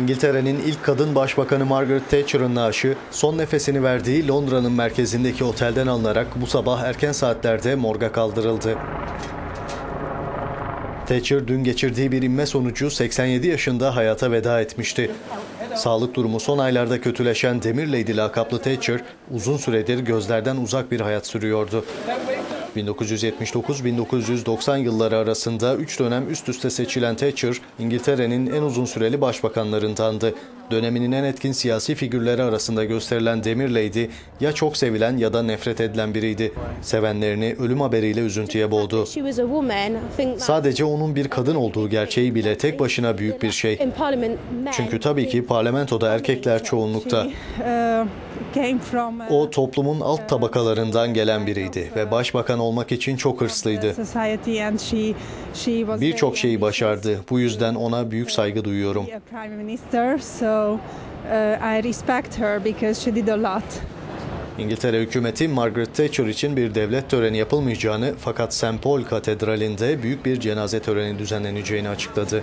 İngiltere'nin ilk kadın başbakanı Margaret Thatcher'ın naaşı son nefesini verdiği Londra'nın merkezindeki otelden alınarak bu sabah erken saatlerde morga kaldırıldı. Thatcher dün geçirdiği bir inme sonucu 87 yaşında hayata veda etmişti. Sağlık durumu son aylarda kötüleşen Demir Lady lakaplı Thatcher uzun süredir gözlerden uzak bir hayat sürüyordu. 1979-1990 yılları arasında 3 dönem üst üste seçilen Thatcher, İngiltere'nin en uzun süreli başbakanlarındandı. Döneminin en etkin siyasi figürleri arasında gösterilen Demir Lady ya çok sevilen ya da nefret edilen biriydi. Sevenlerini ölüm haberiyle üzüntüye boğdu. Sadece onun bir kadın olduğu gerçeği bile tek başına büyük bir şey. Çünkü tabii ki parlamentoda erkekler çoğunlukta. uh, uh, O toplumun alt tabakalarından gelen biriydi ve başbakan olmak için çok hırslıydı. Birçok şeyi başardı. Bu yüzden ona büyük saygı duyuyorum. uh. İngiltere hükümeti Margaret Thatcher için bir devlet töreni yapılmayacağını fakat St. Paul Katedrali'nde büyük bir cenaze töreni düzenleneceğini açıkladı.